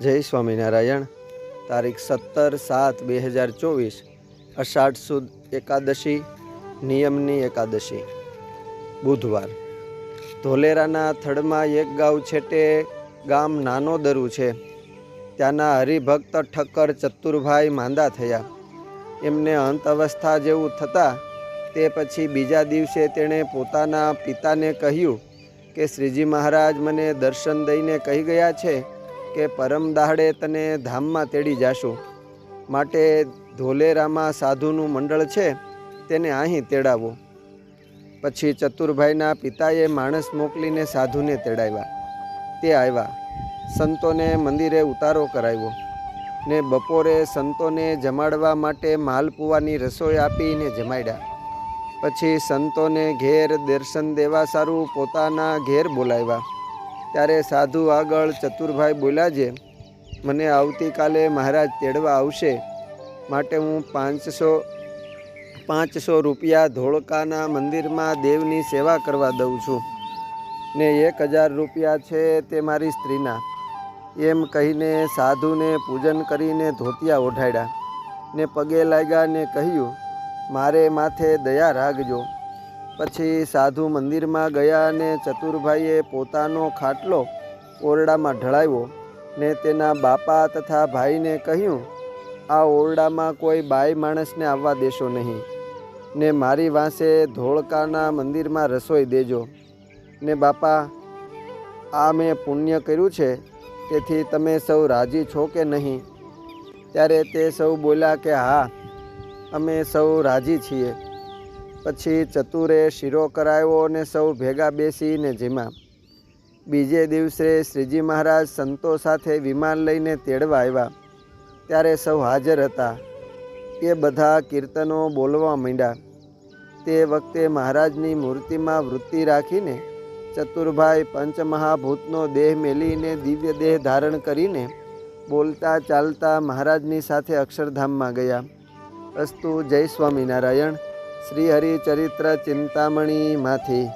જય સ્વામિનારાયણ. તારીખ સત્તર સાત બે હજાર ચોવીસ, અષાઢ સુદ એકાદશી, નિયમની એકાદશી. બુધવાર. ધોલેરાના થડમાં એક ગાંવ છેટે ગામ નાનો દરુ છે. ત્યાંના હરિભક્ત ઠક્કર ચતુરભાઈ માંદા થયા. એમને અંત અવસ્થા જેવું થતાં તે પછી બીજા દિવસે તેણે પોતાના પિતાને કહ્યું કે, શ્રીજી મહારાજ મને દર્શન દઈને કહી ગયા છે કે પરમ દાહડે તને ધામમાં તેડી જાશું. માટે ધોલેરામાં સાધુનું મંડળ છે, તેને અહીં તેડાવો. પછી ચતુરભાઈના પિતાએ માણસ મોકલીને સાધુને તેડાવ્યા. તે આવ્યા. સંતોને મંદિરે ઉતારો કરાવ્યો ને બપોરે સંતોને જમાડવા માટે માલપુવાની રસોઈ આપીને જમાડ્યા. પછી સંતોને ઘેર દર્શન દેવા સારું પોતાના ઘેર બોલાવ્યા. ત્યારે સાધુ આગળ ચતુરભાઈ બોલ્યા છે, મને આવતીકાલે મહારાજ તેડવા આવશે. માટે હું પાંચસો પાંચસો રૂપિયા ધોળકાના મંદિરમાં દેવની સેવા કરવા દઉં છું. ને એક હજાર રૂપિયા છે તે મારી સ્ત્રીના. એમ કહીને સાધુને પૂજન કરીને ધોતિયા ઓઢાડ્યા. ને પગે લાગ્યા ને કહ્યું, મારે માથે દયા રાખજો. પછી સાધુ મંદિરમાં ગયા અને ચતુરભાઈએ પોતાનો ખાટલો ઓરડામાં ઢળાવ્યો ને તેના બાપા તથા ભાઈને કહ્યું, આ ઓરડામાં કોઈ બાઈ માણસને આવવા દેશો નહીં. ને મારી વાંસે ધોળકાના મંદિરમાં રસોઈ દેજો. ને બાપા, આ મેં પુણ્ય કર્યું છે, તેથી તમે સૌ રાજી છો કે નહીં? ત્યારે તે સૌ બોલ્યા કે, હા, અમે સૌ રાજી છીએ. પછી ચતુરે શીરો કરાવ્યો અને સૌ ભેગા બેસીને જેમાં બીજે દિવસે શ્રીજી મહારાજ સંતો સાથે વિમાન લઈને તેડવા આવ્યા. ત્યારે સૌ હાજર હતા. એ બધા કીર્તનો બોલવા માંડ્યા. તે વખતે મહારાજની મૂર્તિમાં વૃત્તિ રાખીને ચતુરભાઈ પંચમહાભૂતનો દેહ મેલીને દિવ્ય દેહ ધારણ કરીને બોલતા ચાલતા મહારાજની સાથે અક્ષરધામમાં ગયા. અસ્તુ જય સ્વામિનારાયણ. શ્રી હરિચરિત્ર ચિંતામણીમાંથી